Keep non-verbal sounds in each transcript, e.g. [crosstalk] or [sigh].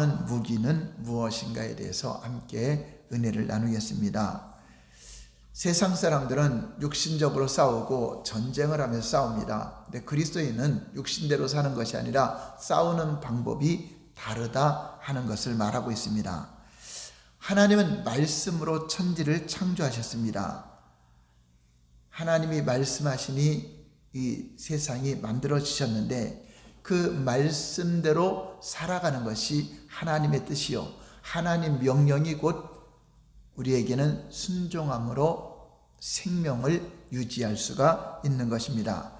싸우는 무기는 무엇인가에 대해서 함께 은혜를 나누겠습니다. 세상 사람들은 육신적으로 싸우고 전쟁을 하면서 싸웁니다. 근데 그리스도인은 육신대로 사는 것이 아니라 싸우는 방법이 다르다 하는 것을 말하고 있습니다. 하나님은 말씀으로 천지를 창조하셨습니다. 하나님이 말씀하시니 이 세상이 만들어지셨는데 그 말씀대로 살아가는 것이 하나님의 뜻이요. 하나님 명령이 곧 우리에게는 순종함으로 생명을 유지할 수가 있는 것입니다.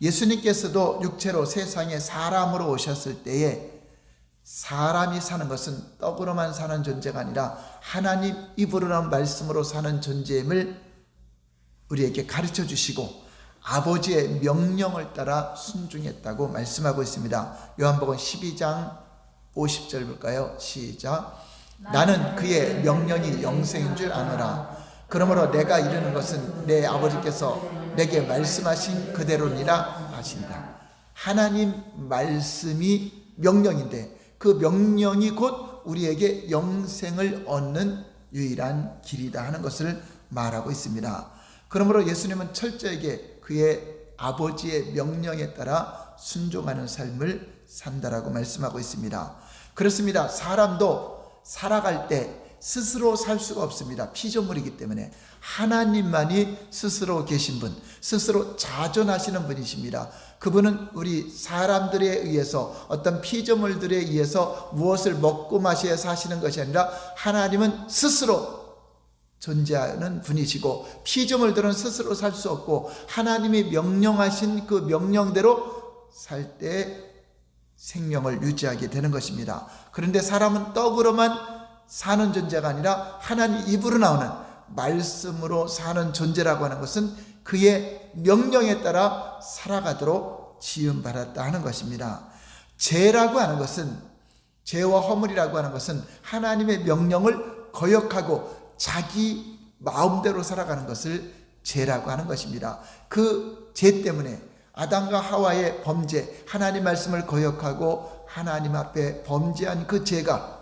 예수님께서도 육체로 세상에 사람으로 오셨을 때에 사람이 사는 것은 떡으로만 사는 존재가 아니라 하나님 입으로 나온 말씀으로 사는 존재임을 우리에게 가르쳐 주시고 아버지의 명령을 따라 순종했다고 말씀하고 있습니다. 요한복음 12장 50절 볼까요? 시작. 나는 그의 명령이 영생인 줄 아노라. 그러므로 내가 이르는 것은 내 아버지께서 내게 말씀하신 그대로니라 하신다. 하나님 말씀이 명령인데 그 명령이 곧 우리에게 영생을 얻는 유일한 길이다 하는 것을 말하고 있습니다. 그러므로 예수님은 철저하게 그의 아버지의 명령에 따라 순종하는 삶을 산다라고 말씀하고 있습니다. 그렇습니다. 사람도 살아갈 때 스스로 살 수가 없습니다. 피조물이기 때문에 하나님만이 스스로 계신 분, 스스로 자존하시는 분이십니다. 그분은 우리 사람들에 의해서 어떤 피조물들에 의해서 무엇을 먹고 마셔야 사시는 것이 아니라 하나님은 스스로 존재하는 분이시고 피조물들은 스스로 살 수 없고 하나님이 명령하신 그 명령대로 살 때 생명을 유지하게 되는 것입니다. 그런데 사람은 떡으로만 사는 존재가 아니라 하나님 입으로 나오는 말씀으로 사는 존재라고 하는 것은 그의 명령에 따라 살아가도록 지음받았다 하는 것입니다. 죄라고 하는 것은 죄와 허물이라고 하는 것은 하나님의 명령을 거역하고 자기 마음대로 살아가는 것을 죄라고 하는 것입니다. 그 죄 때문에 아담과 하와의 범죄, 하나님 말씀을 거역하고 하나님 앞에 범죄한 그 죄가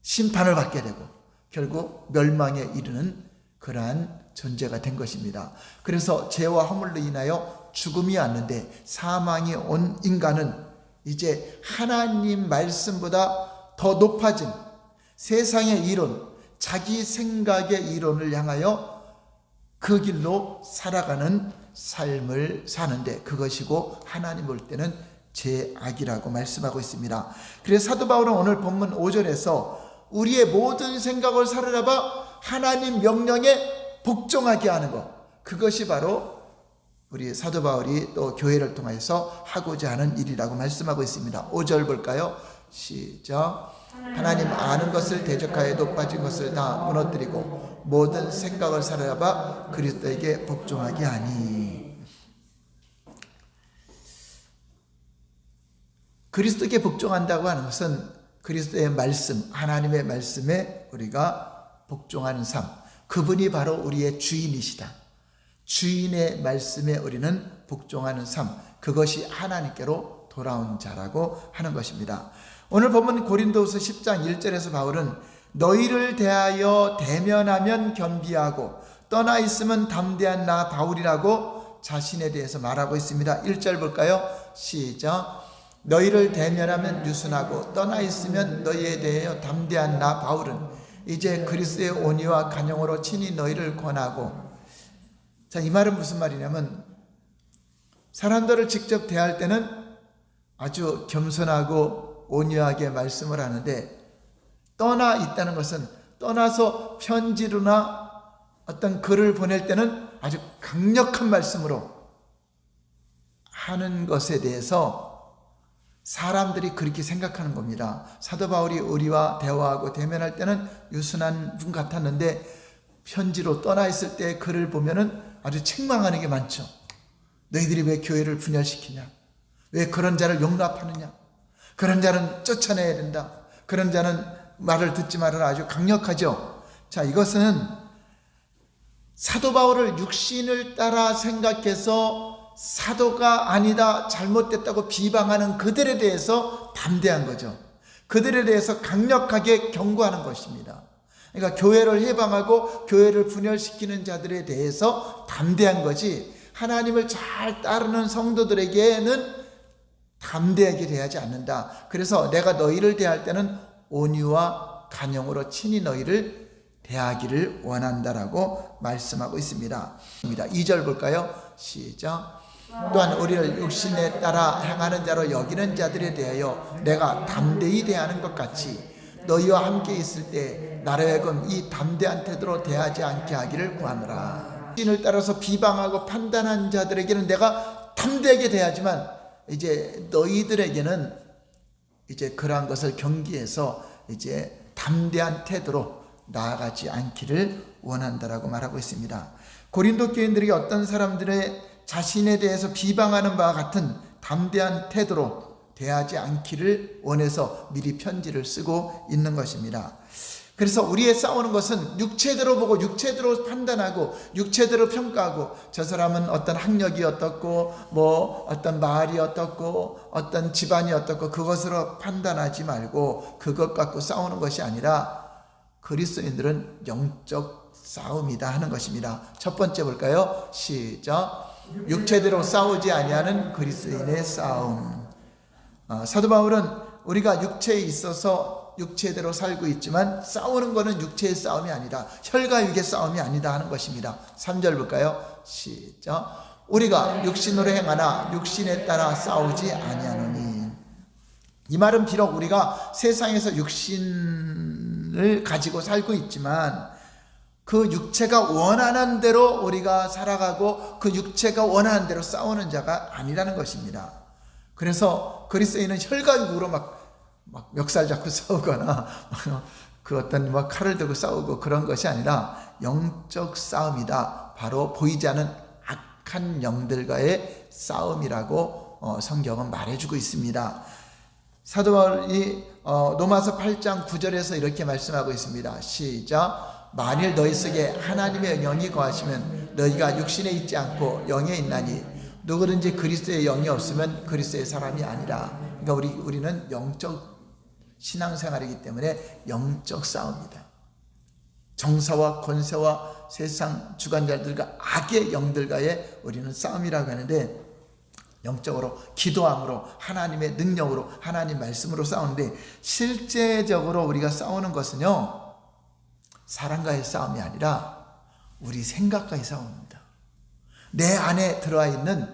심판을 받게 되고 결국 멸망에 이르는 그러한 존재가 된 것입니다. 그래서 죄와 허물로 인하여 죽음이 왔는데 사망이 온 인간은 이제 하나님 말씀보다 더 높아진 세상의 이론, 자기 생각의 이론을 향하여 그 길로 살아가는 삶을 사는데 그것이고 하나님 볼 때는 죄악이라고 말씀하고 있습니다. 그래서 사도 바울은 오늘 본문 5절에서 우리의 모든 생각을 사로잡아 하나님 명령에 복종하게 하는 것. 그것이 바로 우리 사도 바울이 또 교회를 통해서 하고자 하는 일이라고 말씀하고 있습니다. 5절 볼까요? 시작. 하나님 아는 것을 대적하여 높아진 것을 다 무너뜨리고 모든 생각을 사로잡아 그리스도에게 복종하게 하니 그리스도에게 복종한다고 하는 것은 그리스도의 말씀, 하나님의 말씀에 우리가 복종하는 삶. 그분이 바로 우리의 주인이시다. 주인의 말씀에 우리는 복종하는 삶. 그것이 하나님께로 돌아온 자라고 하는 것입니다. 오늘 보면 고린도후서 10장 1절에서 바울은 너희를 대하여 대면하면 겸비하고 떠나 있으면 담대한 나 바울이라고 자신에 대해서 말하고 있습니다. 1절 볼까요? 시작. 너희를 대면하면 유순하고 떠나 있으면 너희에 대하여 담대한 나 바울은 이제 그리스도의 온유와 간용으로 친히 너희를 권하고 자, 이 말은 무슨 말이냐면 사람들을 직접 대할 때는 아주 겸손하고 온유하게 말씀을 하는데 떠나 있다는 것은 떠나서 편지로나 어떤 글을 보낼 때는 아주 강력한 말씀으로 하는 것에 대해서 사람들이 그렇게 생각하는 겁니다. 사도 바울이 우리와 대화하고 대면할 때는 유순한 분 같았는데 편지로 떠나 있을 때 글을 보면은 아주 책망하는 게 많죠. 너희들이 왜 교회를 분열시키냐? 왜 그런 자를 용납하느냐? 그런 자는 쫓아내야 된다. 그런 자는 말을 듣지 말아라. 아주 강력하죠. 자, 이것은 사도 바울을 육신을 따라 생각해서 사도가 아니다, 잘못됐다고 비방하는 그들에 대해서 담대한 거죠. 그들에 대해서 강력하게 경고하는 것입니다. 그러니까 교회를 해방하고 교회를 분열시키는 자들에 대해서 담대한 거지 하나님을 잘 따르는 성도들에게는 담대하게 대하지 않는다. 그래서 내가 너희를 대할 때는 온유와 간용으로 친히 너희를 대하기를 원한다라고 말씀하고 있습니다. 2절 볼까요? 시작. 또한 우리를 육신에 따라 행하는 자로 여기는 자들에 대하여 내가 담대히 대하는 것 같이 너희와 함께 있을 때 나로 하여금 이 담대한 태도로 대하지 않게 하기를 구하노라. 신을 따라서 비방하고 판단한 자들에게는 내가 담대하게 대하지만 이제 너희들에게는 이제 그러한 것을 경계해서 이제 담대한 태도로 나아가지 않기를 원한다라고 말하고 있습니다. 고린도 교인들에게 어떤 사람들의 자신에 대해서 비방하는 바와 같은 담대한 태도로 대하지 않기를 원해서 미리 편지를 쓰고 있는 것입니다. 그래서 우리의 싸우는 것은 육체대로 보고 육체대로 판단하고 육체대로 평가하고 저 사람은 어떤 학력이 어떻고 뭐 어떤 말이 어떻고 어떤 집안이 어떻고 그것으로 판단하지 말고 그것 갖고 싸우는 것이 아니라 그리스도인들은 영적 싸움이다 하는 것입니다. 첫 번째 볼까요? 시작. 육체대로 싸우지 아니하는 그리스도인의 싸움. 어, 사도 바울은 우리가 육체에 있어서 육체대로 살고 있지만 싸우는 것은 육체의 싸움이 아니다. 혈과 육의 싸움이 아니다 하는 것입니다. 3절 볼까요? 시작. 우리가 육신으로 행하나 육신에 따라 싸우지 아니하노니. 이 말은 비록 우리가 세상에서 육신을 가지고 살고 있지만 그 육체가 원하는 대로 우리가 살아가고 그 육체가 원하는 대로 싸우는 자가 아니라는 것입니다. 그래서 그리스도인은 혈관으로 막, 막 멱살 잡고 [laughs] 싸우거나 [laughs] 그 어떤 막 칼을 들고 싸우고 그런 것이 아니라 영적 싸움이다. 바로 보이지 않은 악한 영들과의 싸움이라고 어, 성경은 말해주고 있습니다. 사도 바울이 어, 로마서 8장 9절에서 이렇게 말씀하고 있습니다. 시작. 만일 너희 속에 하나님의 영이 거하시면 너희가 육신에 있지 않고 영에 있나니 누구든지 그리스도의 영이 없으면 그리스도의 사람이 아니라. 그러니까 우리 우리는 영적 신앙생활이기 때문에 영적 싸움이다. 정사와 권세와 세상 주관자들과 악의 영들과의 우리는 싸움이라고 하는데 영적으로 기도함으로 하나님의 능력으로 하나님 말씀으로 싸우는데 실제적으로 우리가 싸우는 것은요 사람과의 싸움이 아니라 우리 생각과의 싸움입니다. 내 안에 들어와 있는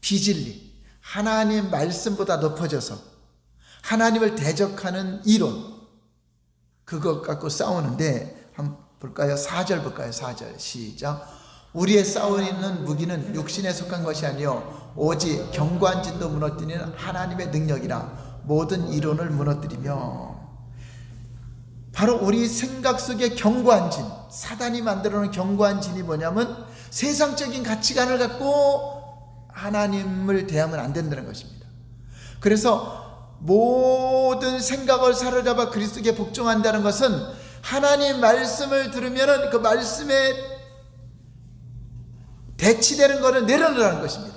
비진리 하나님 말씀보다 높아져서 하나님을 대적하는 이론 그것 갖고 싸우는데 한번 볼까요? 4절 볼까요? 4절 시작 우리의 싸우는 무기는 육신에 속한 것이 아니요 오직 경관진도 무너뜨리는 하나님의 능력이라 모든 이론을 무너뜨리며 바로 우리 생각 속의 경관진 사단이 만들어 놓은 경관진이 뭐냐면 세상적인 가치관을 갖고 하나님을 대하면 안 된다는 것입니다. 그래서 모든 생각을 사로잡아 그리스도께 복종한다는 것은 하나님 말씀을 들으면 그 말씀에 대치되는 것을 내려놓는 것입니다.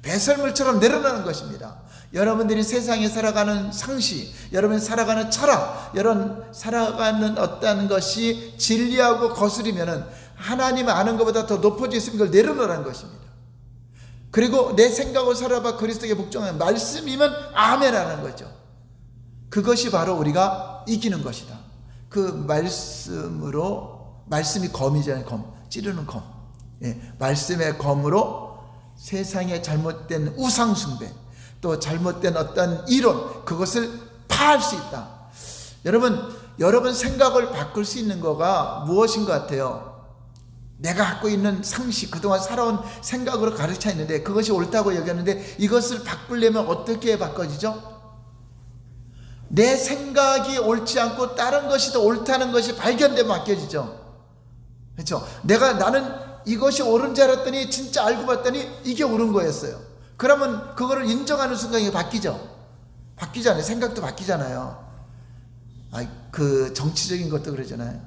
배설물처럼 내려놓는 것입니다. 여러분들이 세상에 살아가는 상식, 여러분 살아가는 철학, 여러분 살아가는 어떤 것이 진리하고 거스리면은 하나님 아는 것보다 더 높아져 있으면 그걸 내려놓으라는 것입니다. 그리고 내 생각을 살아봐 그리스도에게 복종하는 말씀이면 아멘하는 거죠. 그것이 바로 우리가 이기는 것이다. 그 말씀으로 말씀이 검이잖아요. 검 찌르는 검. 예, 말씀의 검으로 세상의 잘못된 우상 숭배 또 잘못된 어떤 이론 그것을 파할 수 있다. 여러분 여러분 생각을 바꿀 수 있는 거가 무엇인 것 같아요? 내가 갖고 있는 상식 그동안 살아온 생각으로 가르쳐 있는데 그것이 옳다고 여겼는데 이것을 바꾸려면 어떻게 바꿔지죠? 내 생각이 옳지 않고 다른 것이 더 옳다는 것이 발견되면 바뀌어지죠. 그렇죠? 내가 나는 이것이 옳은 줄 알았더니 진짜 알고 봤더니 이게 옳은 거였어요. 그러면 그거를 인정하는 순간이 바뀌죠. 바뀌잖아요. 생각도 바뀌잖아요. 아, 그 정치적인 것도 그러잖아요.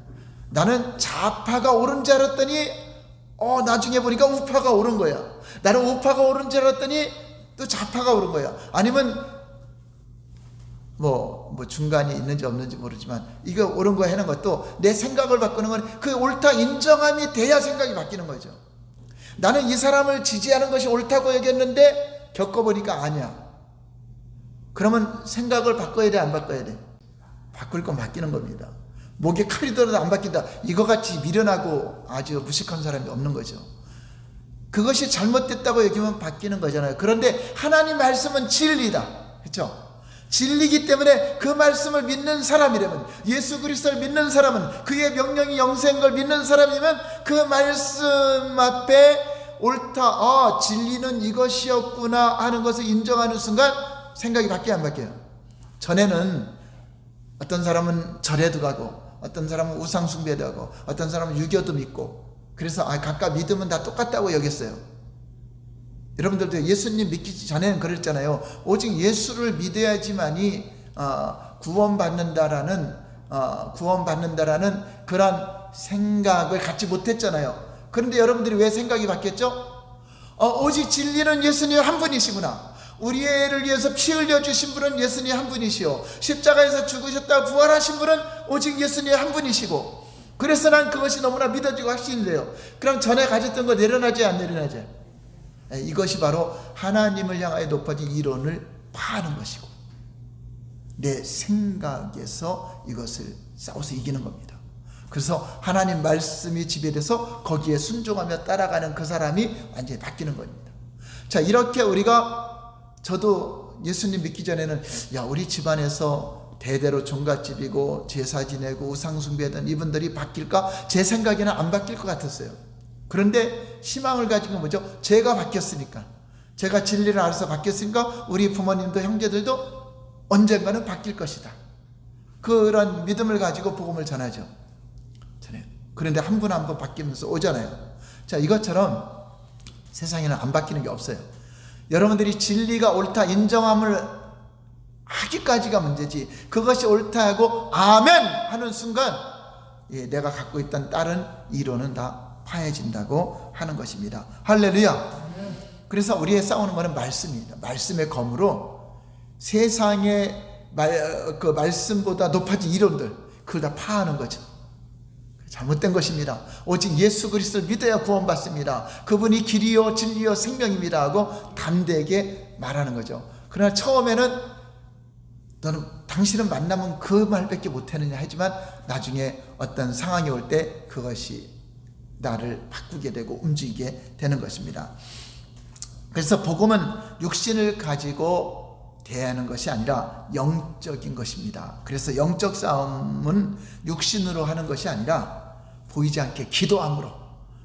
나는 좌파가 옳은 줄 알았더니 어 나중에 보니까 우파가 옳은 거야. 나는 우파가 옳은 줄 알았더니 또 좌파가 옳은 거야. 아니면 뭐, 뭐 중간이 있는지 없는지 모르지만 이거 옳은 거 하는 것도 내 생각을 바꾸는 건 그 옳다 인정함이 돼야 생각이 바뀌는 거죠. 나는 이 사람을 지지하는 것이 옳다고 여겼는데 겪어보니까 아니야. 그러면 생각을 바꿔야 돼, 안 바꿔야 돼? 바꿀 건 바뀌는 겁니다. 목에 칼이 들어도 안 바뀐다. 이거 같이 미련하고 아주 무식한 사람이 없는 거죠. 그것이 잘못됐다고 여기면 바뀌는 거잖아요. 그런데 하나님 말씀은 진리다. 그렇죠? 진리기 때문에 그 말씀을 믿는 사람이라면 예수 그리스도를 믿는 사람은 그의 명령이 영생인 걸 믿는 사람이면 그 말씀 앞에 옳다. 아, 진리는 이것이었구나 하는 것을 인정하는 순간 생각이 바뀌어 안 바뀌어요. 전에는 어떤 사람은 절에도 가고 어떤 사람은 우상 숭배도 하고 어떤 사람은 유교도 믿고 그래서 아 각각 믿음은 다 똑같다고 여겼어요. 여러분들도 예수님 믿기 전에는 그랬잖아요. 오직 예수를 믿어야지만이 어, 구원받는다라는 어, 구원받는다라는 그런 생각을 갖지 못했잖아요. 그런데 여러분들이 왜 생각이 바뀌었죠? 어, 오직 진리는 예수님 한 분이시구나. 우리를 위해서 피 흘려 주신 분은 예수님 한 분이시오. 십자가에서 죽으셨다 부활하신 분은 오직 예수님 한 분이시고. 그래서 난 그것이 너무나 믿어지고 확신돼요. 그럼 전에 가졌던 거 내려놔지 안 내려놔지? 예, 이것이 바로 하나님을 향하여 높아진 이론을 파는 것이고 내 생각에서 이것을 싸워서 이기는 겁니다. 그래서 하나님 말씀이 지배돼서 거기에 순종하며 따라가는 그 사람이 완전히 바뀌는 겁니다. 자, 이렇게 우리가 저도 예수님 믿기 전에는 야, 우리 집안에서 대대로 종갓집이고 제사 지내고 우상숭배하던 이분들이 바뀔까? 제 생각에는 안 바뀔 것 같았어요. 그런데 희망을 가진 건 뭐죠? 제가 바뀌었으니까. 제가 진리를 알아서 바뀌었으니까 우리 부모님도 형제들도 언젠가는 바뀔 것이다. 그런 믿음을 가지고 복음을 전하죠. 그런데 한 분 한 분 바뀌면서 오잖아요. 자, 이것처럼 세상에는 안 바뀌는 게 없어요. 여러분들이 진리가 옳다 인정함을 하기까지가 문제지. 그것이 옳다 하고 아멘 하는 순간 예, 내가 갖고 있던 다른 이론은 다 파해진다고 하는 것입니다. 할렐루야. 그래서 우리의 싸우는 것은 말씀입니다. 말씀의 검으로 세상의 말, 그 말씀보다 높아진 이론들 그걸 다 파하는 거죠. 잘못된 것입니다. 오직 예수 그리스도를 믿어야 구원받습니다. 그분이 길이요 진리요 생명입니다 하고 담대하게 말하는 거죠. 그러나 처음에는 너는 당신은 만나면 그 말밖에 못하느냐 하지만 나중에 어떤 상황이 올 때 그것이 나를 바꾸게 되고 움직이게 되는 것입니다. 그래서 복음은 육신을 가지고 대하는 것이 아니라 영적인 것입니다. 그래서 영적 싸움은 육신으로 하는 것이 아니라 보이지 않게 기도함으로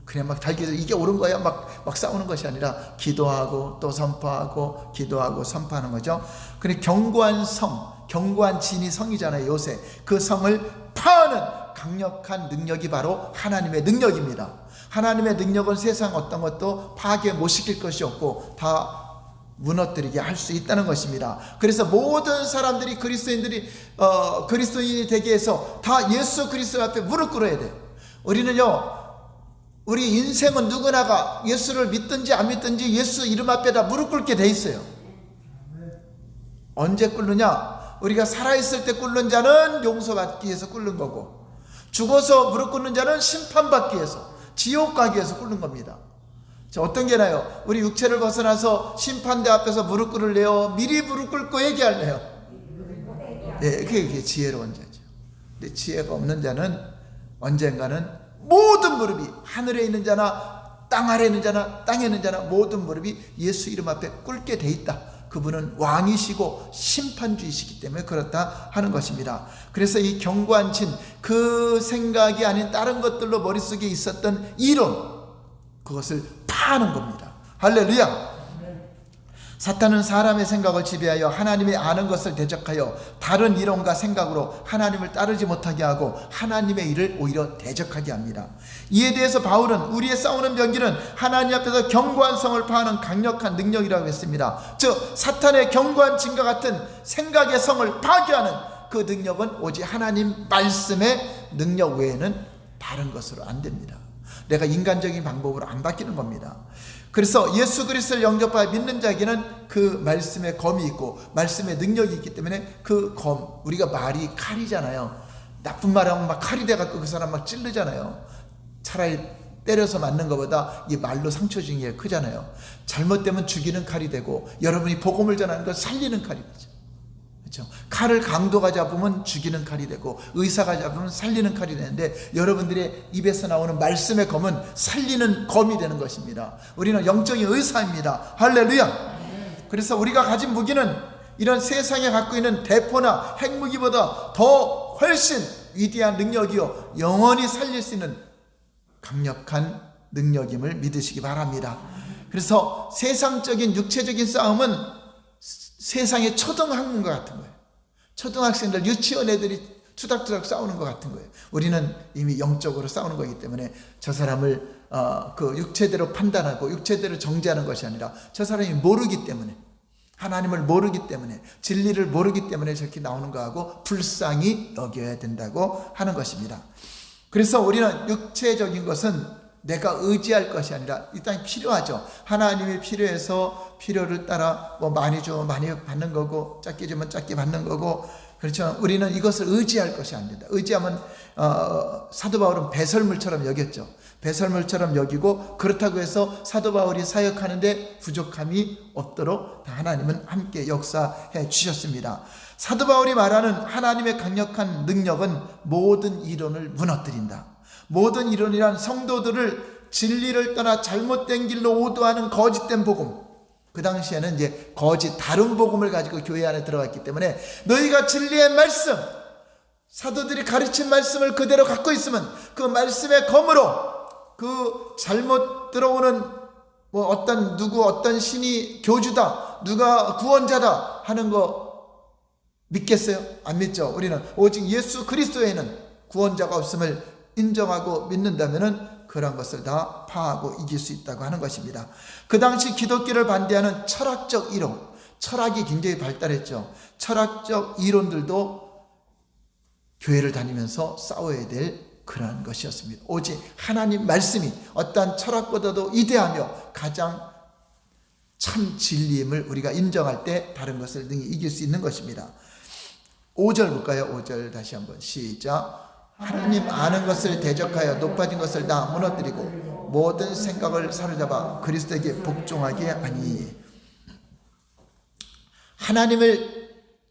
그냥 막 달기도 이게 옳은 거야 막, 막 싸우는 것이 아니라 기도하고 또 선포하고 기도하고 선포하는 거죠. 그리고 견고한 성, 견고한 진이 성이잖아요. 요새 그 성을 파는 강력한 능력이 바로 하나님의 능력입니다. 하나님의 능력은 세상 어떤 것도 파괴 못 시킬 것이 없고 다 무너뜨리게 할 수 있다는 것입니다. 그래서 모든 사람들이 그리스도인들이 어, 그리스도인이 되게 해서 다 예수 그리스도 앞에 무릎 꿇어야 돼요. 우리는요. 우리 인생은 누구나가 예수를 믿든지 안 믿든지 예수 이름 앞에 다 무릎 꿇게 돼 있어요. 언제 꿇느냐? 우리가 살아있을 때 꿇는 자는 용서받기 위해서 꿇는 거고 죽어서 무릎 꿇는 자는 심판받기 위해서 지옥 가기 위해서 꿇는 겁니다. 자, 어떤 게 나요? 우리 육체를 벗어나서 심판대 앞에서 무릎 꿇을래요? 미리 무릎 꿇고 얘기할래요? 네, 그게, 그게 지혜로운 자죠. 근데 지혜가 없는 자는 언젠가는 모든 무릎이 하늘에 있는 자나 땅 아래에 있는 자나 땅에 있는 자나 모든 무릎이 예수 이름 앞에 꿇게 돼 있다. 그분은 왕이시고 심판주이시기 때문에 그렇다 하는 것입니다. 그래서 이 진, 그 생각이 아닌 다른 것들로 머릿속에 있었던 이론, 그것을 파는 겁니다. 할렐루야! 사탄은 사람의 생각을 지배하여 하나님의 아는 것을 대적하여 다른 이론과 생각으로 하나님을 따르지 못하게 하고 하나님의 일을 오히려 대적하게 합니다. 이에 대해서 바울은 우리의 싸우는 병기는 하나님 앞에서 견고한 성을 파하는 강력한 능력이라고 했습니다. 즉 사탄의 견고한 진과 같은 생각의 성을 파괴하는 그 능력은 오직 하나님 말씀의 능력 외에는 다른 것으로 안 됩니다. 내가 인간적인 방법으로 안 바뀌는 겁니다. 그래서 예수 그리스도를 영접하여 믿는 자에게는 그 말씀의 검이 있고 말씀의 능력이 있기 때문에 그 검, 우리가 말이 칼이잖아요. 나쁜 말하면 막 칼이 돼갖고 그 사람 막 찔르잖아요. 차라리 때려서 맞는 것보다 이 말로 상처 주는 게 크잖아요. 잘못되면 죽이는 칼이 되고 여러분이 복음을 전하는 건 살리는 칼이 되죠. 그렇죠? 칼을 강도가 잡으면 죽이는 칼이 되고 의사가 잡으면 살리는 칼이 되는데 여러분들의 입에서 나오는 말씀의 검은 살리는 검이 되는 것입니다. 우리는 영적인 의사입니다. 할렐루야. 그래서 우리가 가진 무기는 이런 세상에 갖고 있는 대포나 핵무기보다 더 훨씬 위대한 능력이요 영원히 살릴 수 있는 강력한 능력임을 믿으시기 바랍니다. 그래서 세상적인 육체적인 싸움은 세상의 초등학문과 같은 거예요. 초등학생들, 유치원 애들이 투닥투닥 싸우는 것 같은 거예요. 우리는 이미 영적으로 싸우는 거기 때문에 저 사람을 어, 그 육체대로 판단하고 육체대로 정죄하는 것이 아니라 저 사람이 모르기 때문에 하나님을 모르기 때문에 진리를 모르기 때문에 저렇게 나오는 거하고 불쌍히 여겨야 된다고 하는 것입니다. 그래서 우리는 육체적인 것은 내가 의지할 것이 아니라 이 땅에 필요하죠. 하나님이 필요해서 필요를 따라 뭐 많이 주면 많이 받는 거고 작게 주면 작게 받는 거고 그렇죠. 우리는 이것을 의지할 것이 안 된다. 의지하면 어, 사도 바울은 배설물처럼 여겼죠. 배설물처럼 여기고 그렇다고 해서 사도 바울이 사역하는데 부족함이 없도록 다 하나님은 함께 역사해 주셨습니다. 사도 바울이 말하는 하나님의 강력한 능력은 모든 이론을 무너뜨린다. 모든 이론이란 성도들을 진리를 떠나 잘못된 길로 오도하는 거짓된 복음. 그 당시에는 이제 거짓 다른 복음을 가지고 교회 안에 들어갔기 때문에 너희가 진리의 말씀, 사도들이 가르친 말씀을 그대로 갖고 있으면 그 말씀의 검으로 그 잘못 들어오는 뭐 어떤 누구 어떤 신이 교주다, 누가 구원자다 하는 거 믿겠어요? 안 믿죠. 우리는 오직 예수 그리스도에는 구원자가 없음을 인정하고 믿는다면은 그런 것을 다 파하고 이길 수 있다고 하는 것입니다. 그 당시 기독교를 반대하는 철학적 이론, 철학이 굉장히 발달했죠. 철학적 이론들도 교회를 다니면서 싸워야 될 그러한 것이었습니다. 오직 하나님 말씀이 어떠한 철학보다도 이대하며 가장 참 진리임을 우리가 인정할 때 다른 것을 능히 이길 수 있는 것입니다. 5절 볼까요? 5절 다시 한번 시작. 하나님 아는 것을 대적하여 높아진 것을 다 무너뜨리고 모든 생각을 사로잡아 그리스도에게 복종하게 하니 하나님을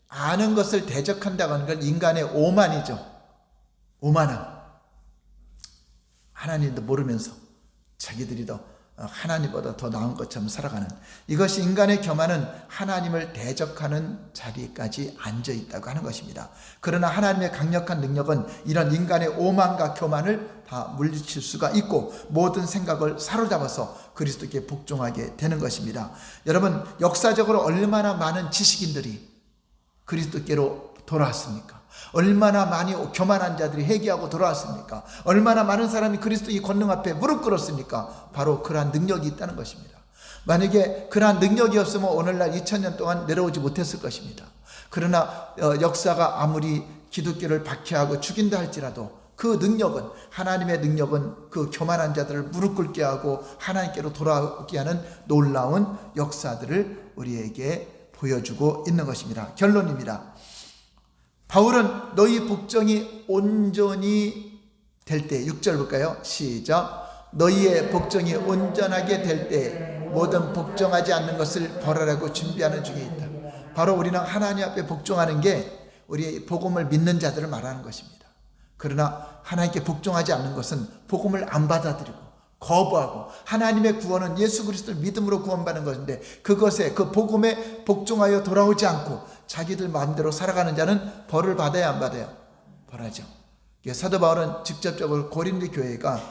아는 것을 대적한다고 하는 건 인간의 오만이죠. 오만함. 하나님도 모르면서 자기들이 더 하나님보다 더 나은 것처럼 살아가는 이것이 인간의 교만은 하나님을 대적하는 자리까지 앉아 있다고 하는 것입니다. 그러나 하나님의 강력한 능력은 이런 인간의 오만과 교만을 다 물리칠 수가 있고 모든 생각을 사로잡아서 그리스도께 복종하게 되는 것입니다. 여러분 역사적으로 얼마나 많은 지식인들이 그리스도께로 돌아왔습니까? 얼마나 많이 교만한 자들이 회개하고 돌아왔습니까? 얼마나 많은 사람이 그리스도의 권능 앞에 무릎 꿇었습니까? 바로 그러한 능력이 있다는 것입니다. 만약에 그러한 능력이 없으면 오늘날 2000년 동안 내려오지 못했을 것입니다. 그러나 어, 역사가 아무리 기독교를 박해하고 죽인다 할지라도 그 능력은 하나님의 능력은 그 교만한 자들을 무릎 꿇게 하고 하나님께로 돌아오게 하는 놀라운 역사들을 우리에게 보여주고 있는 것입니다. 결론입니다. 바울은 너희 복종이 온전히 될 때, 6절 볼까요? 시작. 너희의 복종이 온전하게 될 때 모든 복종하지 않는 것을 벌하라고 준비하는 중에 있다. 바로 우리는 하나님 앞에 복종하는 게 우리 복음을 믿는 자들을 말하는 것입니다. 그러나 하나님께 복종하지 않는 것은 복음을 안 받아들이고 거부하고 하나님의 구원은 예수 그리스도를 믿음으로 구원받는 것인데 그것에 그 복음에 복종하여 돌아오지 않고 자기들 마음대로 살아가는 자는 벌을 받아야 안 받아요? 벌하죠. 사도 바울은 직접적으로 고린도 교회가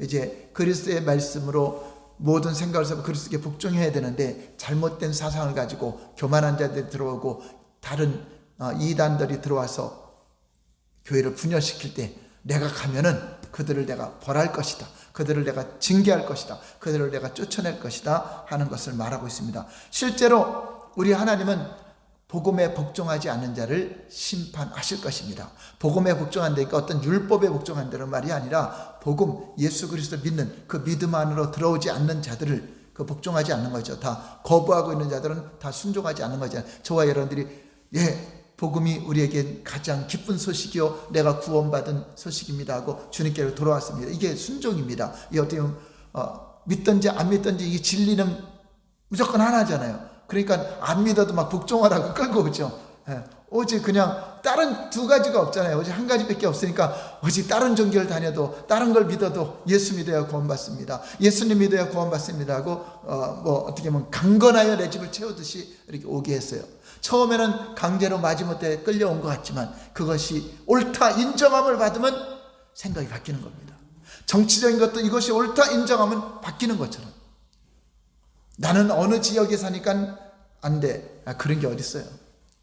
이제 그리스도의 말씀으로 모든 생각을 서 그리스도께 복종해야 되는데 잘못된 사상을 가지고 교만한 자들이 들어오고 다른 어, 이단들이 들어와서 교회를 분열시킬 때 내가 가면은 그들을 내가 벌할 것이다. 그들을 내가 징계할 것이다. 그들을 내가 쫓아낼 것이다. 하는 것을 말하고 있습니다. 실제로 우리 하나님은 복음에 복종하지 않는 자를 심판하실 것입니다. 복음에 복종한다니까 어떤 율법에 복종한다는 말이 아니라 복음 예수 그리스도 믿는 그 믿음 안으로 들어오지 않는 자들을 그 복종하지 않는 거죠. 다 거부하고 있는 자들은 다 순종하지 않는 거죠. 저와 여러분들이 예 복음이 우리에게 가장 기쁜 소식이요 내가 구원받은 소식입니다 하고 주님께로 돌아왔습니다. 이게 순종입니다. 이 어떻게 보면 어, 믿든지 안 믿든지 이 진리는 무조건 하나잖아요. 그러니까 안 믿어도 막 복종하라고 끌고 오죠. 예. 오직 그냥 다른 두 가지가 없잖아요. 오직 한 가지밖에 없으니까 오직 다른 종교를 다녀도 다른 걸 믿어도 예수 믿어야 구원받습니다. 예수님 믿어야 구원받습니다 하고 어, 뭐 어떻게 보면 강건하여 내 집을 채우듯이 이렇게 오게 했어요. 처음에는 강제로 마지못해 끌려온 것 같지만 그것이 옳다 인정함을 받으면 생각이 바뀌는 겁니다. 정치적인 것도 이것이 옳다 인정하면 바뀌는 것처럼 나는 어느 지역에 사니까 안 돼. 아, 그런 게 어딨어요.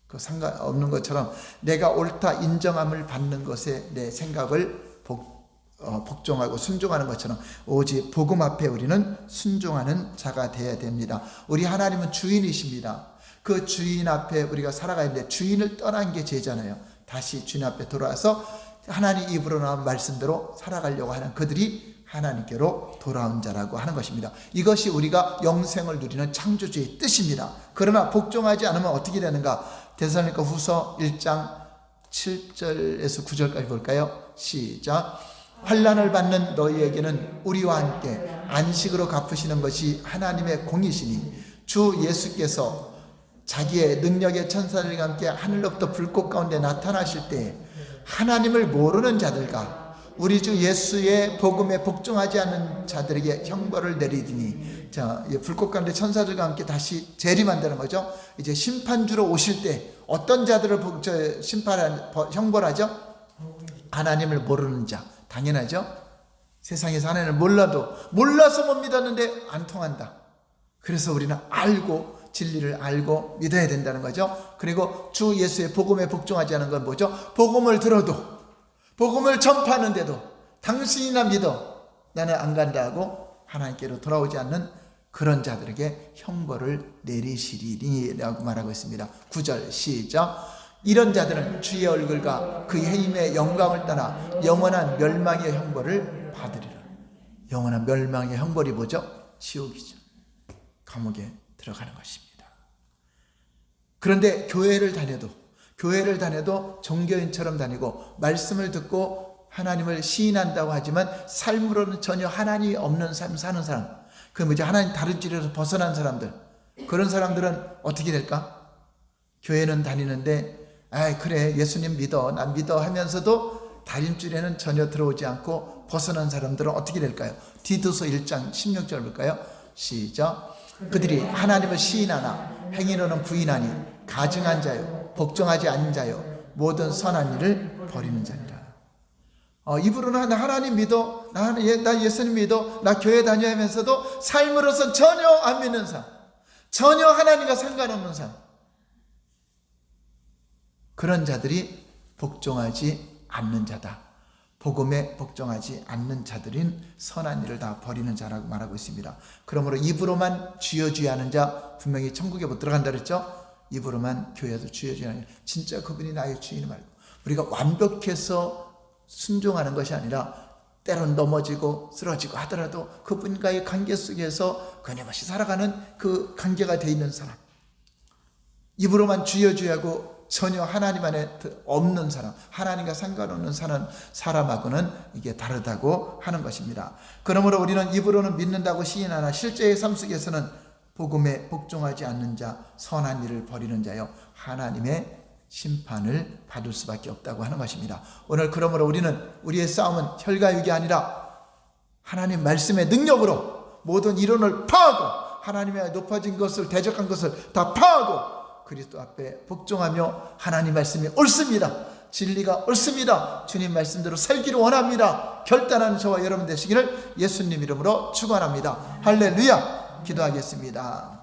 그 상관없는 것처럼 내가 옳다 인정함을 받는 것에 내 생각을 복, 어, 복종하고 순종하는 것처럼 오직 복음 앞에 우리는 순종하는 자가 되어야 됩니다. 우리 하나님은 주인이십니다. 그 주인 앞에 우리가 살아가야 되는데 주인을 떠난 게 죄잖아요. 다시 주인 앞에 돌아와서 하나님 입으로 나온 말씀대로 살아가려고 하는 그들이 하나님께로 돌아온 자라고 하는 것입니다. 이것이 우리가 영생을 누리는 창조주의 뜻입니다. 그러나 복종하지 않으면 어떻게 되는가? 대살로니가 후서 1장 7절에서 9절까지 볼까요? 시작. 환란을 받는 너희에게는 우리와 함께 안식으로 갚으시는 것이 하나님의 공이시니 주 예수께서 자기의 능력의 천사들과 함께 하늘로부터 불꽃 가운데 나타나실 때 하나님을 모르는 자들과 우리 주 예수의 복음에 복종하지 않는 자들에게 형벌을 내리더니 자 불꽃 가운데 천사들과 함께 다시 재림한다는 거죠. 이제 심판주로 오실 때 어떤 자들을 심판 형벌하죠? 하나님을 모르는 자 당연하죠. 세상에서 하나님을 몰라도 몰라서 못 믿었는데 안 통한다. 그래서 우리는 알고 진리를 알고 믿어야 된다는 거죠. 그리고 주 예수의 복음에 복종하지 않은 건 뭐죠? 복음을 들어도 복음을 전파하는데도 당신이나 믿어 나는 안 간다 하고 하나님께로 돌아오지 않는 그런 자들에게 형벌을 내리시리라고 말하고 있습니다. 9절 시작. 이런 자들은 주의 얼굴과 그의 힘의 영광을 따라 영원한 멸망의 형벌을 받으리라. 영원한 멸망의 형벌이 뭐죠? 지옥이죠. 감옥에 들어가는 것입니다. 그런데 교회를 다녀도 교회를 다녀도 종교인처럼 다니고 말씀을 듣고 하나님을 시인한다고 하지만 삶으로는 전혀 하나님이 없는 삶 사는 사람 그 뭐지 하나님 다른 길에서 벗어난 사람들 그런 사람들은 어떻게 될까? 교회는 다니는데 아 그래 예수님 믿어 난 믿어 하면서도 다림줄에는 전혀 들어오지 않고 벗어난 사람들은 어떻게 될까요? 디도서 1장 16절 볼까요? 시작 그들이 하나님을 시인하나 행위로는 부인하니 가증한 자요 복종하지 않는 자요 모든 선한 일을 버리는 자니라. 어, 입으로는 나 하나님 믿어, 나, 나 예수님 믿어, 나 교회 다녀하면서도 삶으로서 전혀 안 믿는 삶, 전혀 하나님과 상관없는 삶. 그런 자들이 복종하지 않는 자다. 복음에 복종하지 않는 자들인 선한 일을 다 버리는 자라고 말하고 있습니다. 그러므로 입으로만 주여 주여 하는 자 분명히 천국에 못 들어간다 그랬죠? 입으로만 교회에서 주여 주여 하는 진짜 그분이 나의 주인 말고 우리가 완벽해서 순종하는 것이 아니라 때론 넘어지고 쓰러지고 하더라도 그분과의 관계 속에서 끊임없이 살아가는 그 관계가 돼 있는 사람 입으로만 주여 주여 하고 전혀 하나님 안에 없는 사람, 하나님과 상관없는 사는 사람하고는 이게 다르다고 하는 것입니다. 그러므로 우리는 입으로는 믿는다고 시인하나 실제의 삶 속에서는 복음에 복종하지 않는 자, 선한 일을 버리는 자요 하나님의 심판을 받을 수밖에 없다고 하는 것입니다. 오늘 그러므로 우리는 우리의 싸움은 혈과육이 아니라 하나님 말씀의 능력으로 모든 이론을 파하고 하나님의 높아진 것을 대적한 것을 다 파하고 그리스도 앞에 복종하며 하나님 말씀이 옳습니다. 진리가 옳습니다. 주님 말씀대로 살기를 원합니다. 결단하는 저와 여러분 되시기를 예수님 이름으로 축원합니다. 할렐루야. 기도하겠습니다.